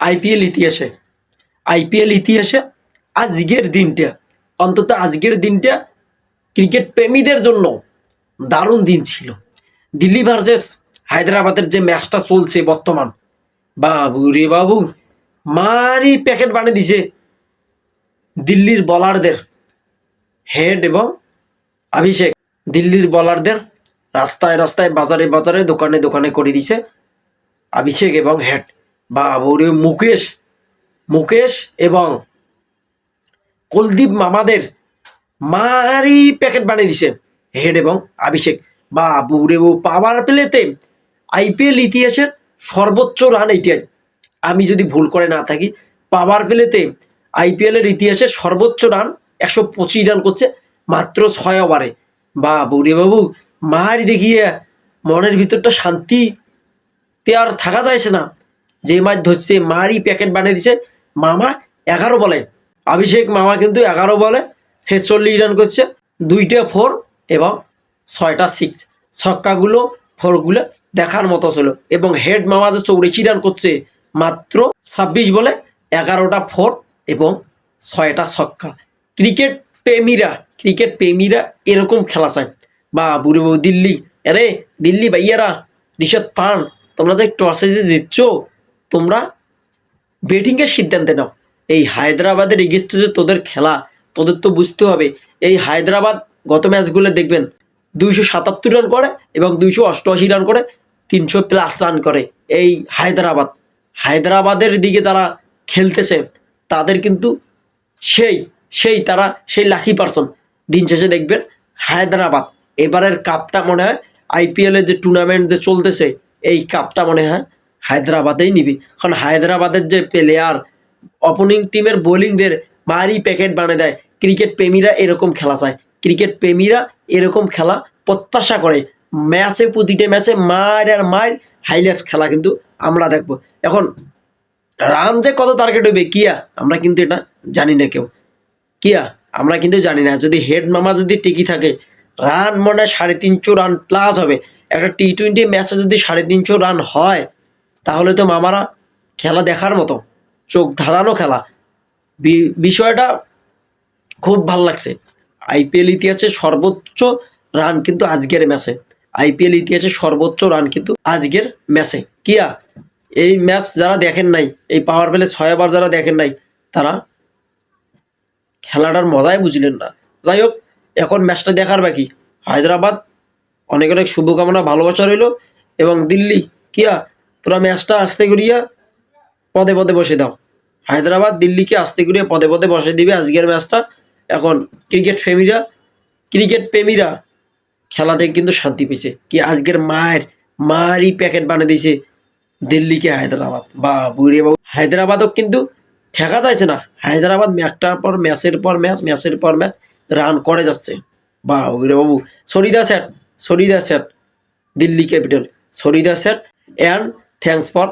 IPL ইতিহাসে IPL ইতিহাসে আজকের দিনটা, অন্তত আজকের দিনটা ক্রিকেট প্রেমীদের জন্য দারুণ দিন ছিল। দিল্লি ভার্সেস হায়দ্রাবাদের যে ম্যাচটা চলছে বর্তমান, বাবু রে বাবু, মারি প্যাকেট বানিয়ে দিছে দিল্লির বলারদের হেড এবং অভিষেক। দিল্লির বলারদের রাস্তায় রাস্তায় বাজারে বাজারে, দোকানে দোকানে করে দিছে অভিষেক এবং হেড বাবুরে মুকেশ মুকেশ এবং কুলদীপ মামাদের মারি প্যাকেট বানিয়ে দিছে হেড এবং অভিষেক বাবুরে ও পাওয়ার প্লেতে আইপিএল ইতিহাসের সর্বোচ্চ রান এইটাই আমি যদি ভুল করে না থাকি, পাওয়ার প্লেতে আইপিএল এর ইতিহাসে সর্বোচ্চ রান একশো পঁচিশ রান করছে মাত্র ছয় ওভারে বাবু রে বাবু, মারি দেখিয়ে মনের ভিতরটা শান্তি তে আর থাকা যাচ্ছে না। যে মাছ ধরছে মারি প্যাকেট বানিয়ে দিছে। মামা এগারো বলে। অভিষেক মামা কিন্তু এগারো বলে। ছেচল্লিশ রান করছে। দুইটা ফোর এবং ছয়টা সিক্স ছক্কাগুলো ফোরগুলো দেখার মতো ছিল। এবং হেড মামা যে চৌরাশি রান করছে। মাত্র ছাব্বিশ বলে এগারোটা ফোর এবং ছয়টা ছক্কা। ক্রিকেট প্রেমীরা ক্রিকেট প্রেমীরা এরকম খেলা চায়। বা বুড়ি দিল্লি, আরে দিল্লি ভাইয়ারা ঋষভ পান, তোমরা যে টসে যে জিতছ তোমরা ব্যাটিংয়ের সিদ্ধান্তে নাও। এই হায়দ্রাবাদের এগেস্টে যে তোদের খেলা, তোদের তো বুঝতে হবে, এই হায়দ্রাবাদ গত ম্যাচগুলো দেখবেন, দুইশো সাতাত্তর রান করে এবং দুইশো অষ্টআশি রান করে, তিনশো প্লাস রান করে এই হায়দ্রাবাদ। হায়দ্রাবাদের দিকে যারা খেলতেছে, তাদের কিন্তু সেই সেই তারা, সেই লাকি পারসন দিন শেষে দেখবেন হায়দ্রাবাদ। এবারের কাপটা মনে হয় আইপিএল এর যে টুর্নামেন্ট যে চলতেছে, এই কাপটা মনে হয় হায়দ্রাবাদেই নিবি। কারণ হায়দ্রাবাদের যে প্লেয়ার অপোনিং টিমের বোলিংদের মারি প্যাকেট বানিয়ে দেয়। ক্রিকেট প্রেমীরা এরকম খেলা চায়। ক্রিকেট প্রেমীরা এরকম খেলা প্রত্যাশা করে। ম্যাচে প্রতিটা ম্যাচে মার আর মার হাইলাইটস খেলা কিন্তু আমরা দেখব। এখন রান যে কত টার্গেট হইবে, কিয়া? আমরা কিন্তু এটা জানি না কেউ। কিয়া? আমরা কিন্তু জানি না। যদি হেড মামা যদি টিকি থাকে, রান মনে হয় সাড়ে তিনশো রান প্লাস হবে। একটা টি টোয়েন্টি ম্যাচে যদি সাড়ে তিনশো রান হয় তাহলে তো মামারা খেলা দেখার মতো, চোখ ধাঁধানো খেলা। বিষয়টা খুব ভালো লাগছে। আইপিএল ইতিহাসে সর্বোচ্চ রান কিন্তু আজকের ম্যাচে আইপিএল ইতিহাসে সর্বোচ্চ রান কিন্তু আজকের ম্যাচে কিয়া, এই ম্যাচ যারা দেখেন নাই, এই পাওয়ার প্লে ছয়বার যারা দেখেন নাই, তারা খেলাটার মজাই বুঝলেন না। যাই হোক, এখন ম্যাচটা দেখার বাকি। হায়দ্রাবাদ অনেক অনেক শুভকামনা, ভালোবাসা রইল। এবং দিল্লি, কিয়া তোরা ম্যাচটা আস্তে করিয়া পদে পদে বসে দাও। হায়দ্রাবাদ দিল্লিকে আস্তে করিয়া পদে পদে বসে দিবে আজকের ম্যাচটা। এখন ক্রিকেট প্রেমীরা ক্রিকেট প্রেমীরা খেলা থেকে কিন্তু শান্তি পেয়েছে কি আজকের মায়ের, মারই প্যাকেট বানিয়ে দিয়েছে দিল্লিকে হায়দ্রাবাদ। বা বুড়ে বাবু। হায়দ্রাবাদও কিন্তু ঠেকা যাচ্ছে না। হায়দ্রাবাদ ম্যাচটার পর ম্যাচের পর ম্যাচ, ম্যাচের পর ম্যাচ রান করে যাচ্ছে। বা বুড়ে বাবু। সরিদা স্যার সরিদা স্যার, দিল্লি ক্যাপিটাল। সরিদা স্যার অ্যান্ড থ্যাংকস ফর